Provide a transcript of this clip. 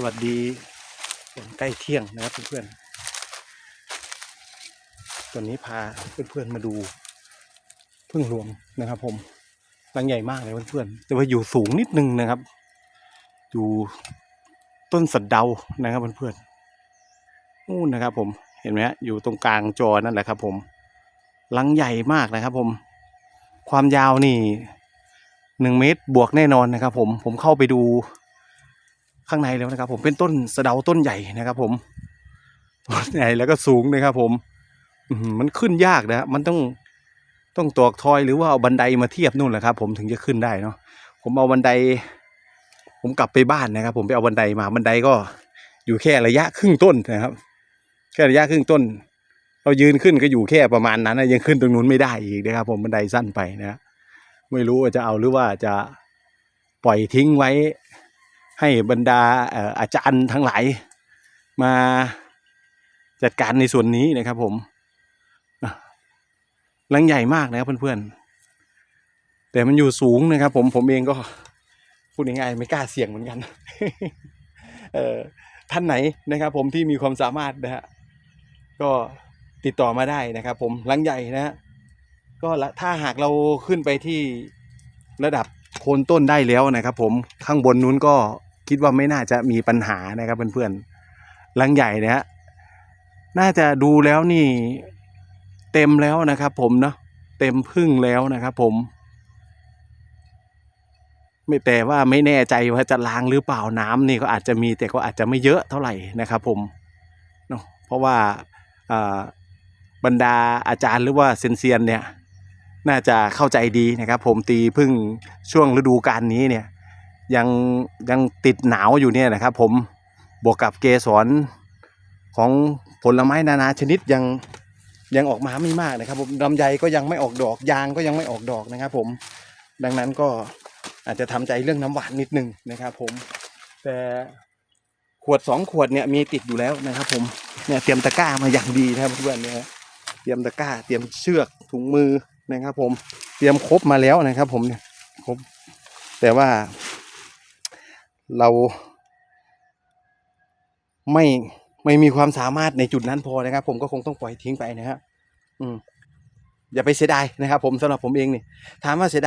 สวัสดีฝนใกล้เที่ยงนะครับเพื่อนๆตอนนี้พาเพื่อนๆมาดูพึ่งหลวงนะครับผมรังใหญ่มากเลยเพื่อนๆแต่ว่าอยู่สูงนิดนึงนะครับ อยู่ต้นสัดเดานะครับเพื่อนๆนู่นนะครับ ผมเห็นไหมฮะอยู่ตรงกลางจอนั่นแหละครับ ผมรังใหญ่มากนะครับ ผม ความยาวนี่หนึ่งเมตรบวกแน่นอนนะครับ ผมผมเข้าไปดู ข้างในแล้วนะครับ ผมเป็นต้นสะเดาต้นใหญ่นะครับ ผมต้นใหญ่แล้วก็สูงนะครับ ผมมันขึ้นยากนะฮะมันต้องต้องตอกทอยหรือว่าเอาบันไดมาเทียบนู่นแหละครับ ผมถึงจะขึ้นได้เนาะผมเอาบันได ผมกลับไปบ้านนะครับ ผมไปเอาบันไดมาบันไดก็อยู่แค่ระยะครึ่งต้นนะครับ แค่ระยะครึ่งต้น เรายืนขึ้นก็อยู่แค่ประมาณนั้นนะยังขึ้นตรงนู้นไม่ได้อีกนะครับ ผมบันไดสั้นไปนะไม่รู้ว่าจะเอาหรือว่าจะปล่อยทิ้งไว้ ให้บรรดาอาจารย์ทั้งหลายมาจัดการในส่วนนี้นะครับผมลังใหญ่มากนะครับเพื่อนๆ แต่มันอยู่สูงนะครับ ผมผมเองก็พูดง่ายๆไม่กล้าเสี่ยงเหมือนกัน เอ่อท่านไหนนะครับ ผมที่มีความสามารถนะฮะก็ติดต่อมาได้นะครับ ผมลังใหญ่นะฮะก็ละถ้าหากเราขึ้นไปที่ระดับโคนต้นได้แล้วนะครับ ผมข้างบนนู้นก็ คิดว่าไม่น่าจะมีปัญหานะครับเพื่อนๆลังใหญ่นะฮะน่าจะดูแล้วนี่เต็มแล้วนะครับ ผมเนาะเต็มพึ่งแล้วนะครับ ผม ไม่แต่ว่าไม่แน่ใจว่าจะล้างหรือเปล่าน้ำนี่ก็อาจจะมีแต่ก็อาจจะไม่เยอะเท่าไหร่นะครับ ผมเนาะเพราะว่าบรรดาอาจารย์หรือว่าเซยนเซียนเนี่ย น่าจะเข้าใจดีนะครับ ผมตีพึ่งช่วงฤดูกาลนี้เนี่ย ยังยังติดหนาวอยู่เนี่ยนะครับ ผมบวกกับเกสรของผลไม้นานาชนิดยังยังออกมาไม่มากนะครับ ผมลำไยก็ยังไม่ออกดอกยางก็ยังไม่ออกดอกนะครับ ผมดังนั้นก็อาจจะทำใจเรื่องน้ำหวานนิดนึงนะครับ ผมแต่ขวดสองขวดเนี่ยมีติดอยู่แล้วนะครับ ผมเนี่ยเตรียมตะกร้ามาอย่างดีนะครับเพื่อนๆเนี่ยฮะเตรียมตะกร้าเตรียมเชือกถุงมือนะครับ ผมเตรียมครบมาแล้วนะครับ ผมเนี่ยครบแต่ว่า เราไม่ไม่มีความสามารถในจุดนั้นพอนะครับ ผมก็คงต้องปล่อยทิ้งไปนะครับอืมอย่าไปเสียดายนะครับ ผมสำหรับผมเองนี่ถามว่าเสียดาย